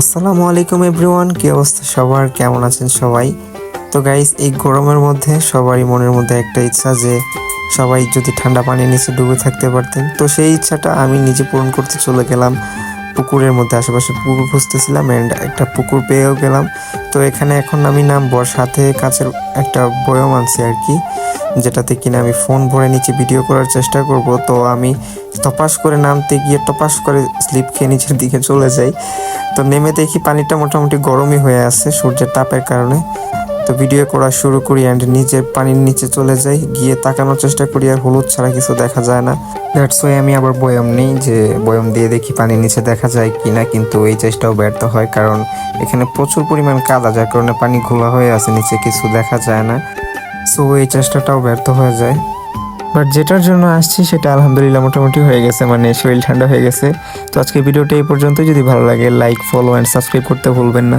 আসসালামু আলাইকুম এভরিওয়ান, কি অবস্থা সবার? কেমন আছেন সবাই? তো গাইস এই গরমের মধ্যে সবারই মনের মধ্যে একটা ইচ্ছা যে সবাই যদি ঠান্ডা পানির নিচে ডুবে থাকতে পারতেন। তো সেই ইচ্ছাটা আমি নিজে পূরণ করতে চলে গেলাম। পুকুরের মধ্যে আশেপাশে পুকুর খুঁজতেছিলাম অ্যান্ড একটা পুকুর পেয়েও গেলাম। তো এখানে এখন আমি নামবো সাথে কাছের একটা বয়ম আনছি আর কি। যেটাতে কিনা আমি ফোন ভরে নিচে ভিডিও করার চেষ্টা করব। তো আমি টপাস করে নামতে গিয়ে টপাস করে স্লিপ খেয়ে নিচের দিকে চলে যাই। তো নেমে দেখি পানিটা মোটামুটি গরমই হয়ে আছে, সূর্যের তাপের কারণে। তো ভিডিও করা শুরু করি অ্যান্ড নিচের পানির নিচে চলে যাই। গিয়ে তাকানোর চেষ্টা করি আর হলুদ ছাড়া কিছু দেখা যায় না। দ্যাটস ওয়াই আমি আবার বয়ম নেই যে বয়ম দিয়ে দেখি পানির নিচে দেখা যায় কিনা, কিন্তু এই চেষ্টাও ব্যর্থ হয় কারণ এখানে প্রচুর পরিমাণ কাদা, যার কারণে পানি ঘোলা হয়ে আছে, নিচে কিছু দেখা যায় না। সো এই চেষ্টাটাও ব্যর্থ হয়ে যায়। বাট যেটার জন্য আসছি সেটা আলহামদুলিল্লাহ মোটামুটি হয়ে গেছে মানে শরীর ঠান্ডা হয়ে গেছে। তো আজকে ভিডিওটা এই পর্যন্ত যদি ভালো লাগে লাইক ফলো অ্যান্ড সাবস্ক্রাইব করতে ভুলবেন না।